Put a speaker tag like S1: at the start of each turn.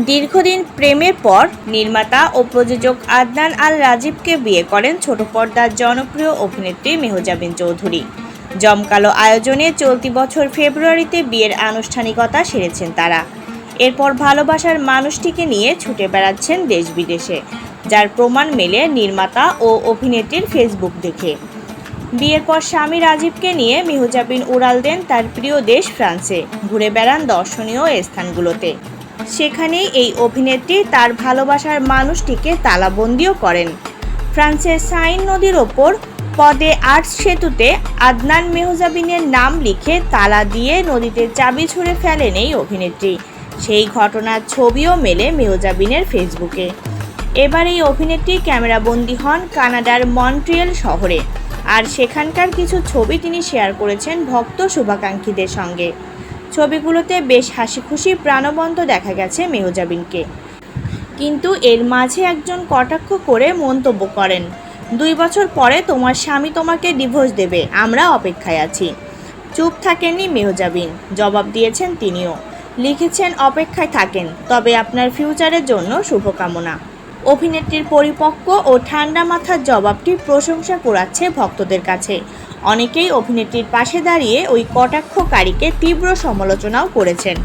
S1: দীর্ঘদিন প্রেমের পর নির্মাতা ও প্রযোজক আদনান আল রাজীবকে বিয়ে করেন ছোট পর্দার জনপ্রিয় অভিনেত্রী মেহজাবিন চৌধুরী। জমকালো আয়োজনে চলতি বছর ফেব্রুয়ারিতে বিয়ের আনুষ্ঠানিকতা সেরেছেন তারা। এরপর ভালোবাসার মানুষটিকে নিয়ে ছুটে বেড়াচ্ছেন দেশ বিদেশে যার প্রমাণ মেলে নির্মাতা ও অভিনেত্রীর ফেসবুক দেখে। বিয়ের পর স্বামী রাজীবকে নিয়ে মেহজাবিন উড়াল দেন তার প্রিয় দেশ ফ্রান্সে, ঘুরে বেড়ান দর্শনীয় স্থানগুলোতে। সেখানেই এই অভিনেত্রী তার ভালোবাসার মানুষটিকে তালাবন্দিও করেন। ফ্রান্সের সাইন নদীর ওপর পদে আর্টস সেতুতে আদনান মেহজাবিনের নাম লিখে তালা দিয়ে নদীতে চাবি ছুঁড়ে ফেলেন এই অভিনেত্রী। সেই ঘটনার ছবিও মেলে মেহজাবিনের ফেসবুকে। এবার এই অভিনেত্রী ক্যামেরাবন্দি হন কানাডার মন্ট্রিয়েল শহরে। আর সেখানকার কিছু ছবি তিনি শেয়ার করেছেন ভক্ত শুভাকাঙ্ক্ষীদের সঙ্গে। ছবিগুলোতে বেশ হাসি খুশি প্রাণবন্ত দেখা গেছে মেহজাবিনকে। কিন্তু এর মাঝে একজন কটাক্ষ করে মন্তব্য করেন, দুই বছর পরে তোমার স্বামী তোমাকে ডিভোর্স দেবে, আমরা অপেক্ষায় আছি। চুপ থাকেননি মেহজাবিন, জবাব দিয়েছেন তিনিও। লিখেছেন, অপেক্ষায় থাকেন, তবে আপনার ফিউচারের জন্য শুভকামনা। অভিনেত্রীর পরিপক্ক ও ঠান্ডা মাথার জবাবটি প্রশংসা কুড়াচ্ছে ভক্তদের কাছে। অনেকেই অভিনেত্রীর পাশে দাঁড়িয়ে ওই কটাক্ষকারীকে তীব্র সমালোচনাও করেছেন।